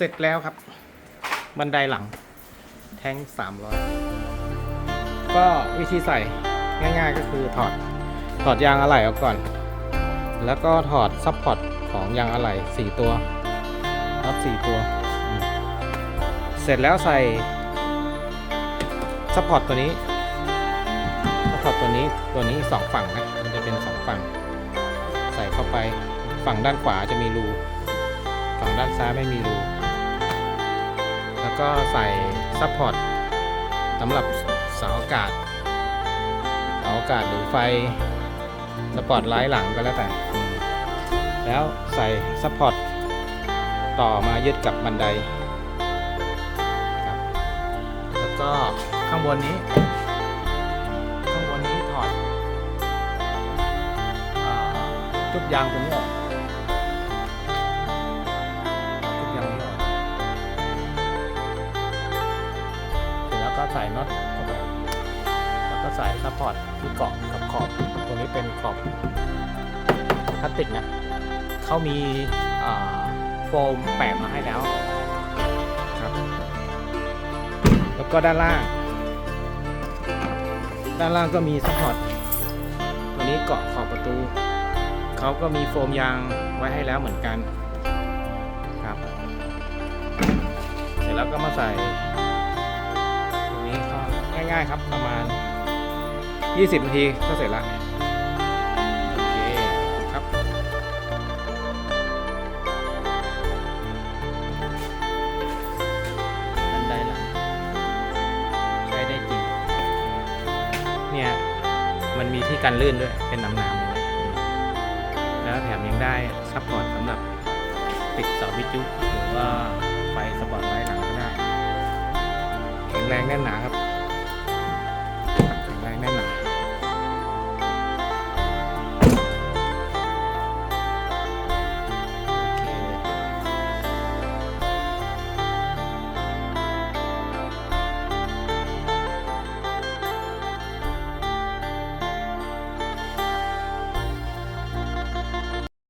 เสร็จแล้วครับ บันไดหลัง แท้งสามร้อยก็วิธีใส่ง่ายๆก็คือถอดถอดยางอะไหล่ออกก่อน แล้วก็ถอดซับพอร์ตของยางอะไหล่สี่ตัวน็อตสี่ตัว เสร็จแล้วใส่ซัพพอร์ตตัวนี้ซัพพอร์ตตัวนี้ตัวนี้สองฝั่งนะมันจะเป็นสองฝั่ง ใส่เข้าไปฝั่งด้านขวาจะมีรู ฝั่งด้านซ้ายไม่มีรู ก็ใส่ซัพพอร์ตสำหรับเสาอากาศเสาอากาศหรือไฟสปอตไลท์หลังก็แล้วแต่ แล้วใส่ซัพพอร์ตต่อมายึดกับบันไดครับแล้วก็ข้างบนนี้ ข้างบนนี้ถอดอจุดยางตรงนี้ออก ใส่น็อตเข้าไปแล้วก็ใส่ซัพพอร์ตที่เกาะกับขอบตัวนี้เป็นขอบพลาสติกนะเขามีโฟมแปะมาให้แล้วครับ แล้วก็ด้านล่าง ด้านล่างก็มีซัพพอร์ตตัวนี้เกาะขอบประตูเขาก็มีโฟมยางไว้ให้แล้วเหมือนกันครับ เสร็จแล้วก็มาใส่ายๆครับประมาณ 20นาทีก็เสร็จละโอเคครับบันไดลังใช้ได้จริง เนี่ยมันมีที่กันลื่นด้วยเป็นน้ำๆเลยแล้วแถมยังได้ซัพพอร์ตสำหรับติดเสาวิทยุหรือว่าไฟสปอตไลท์หลังก็ได้ แข็งแรงแน่นหนาครับ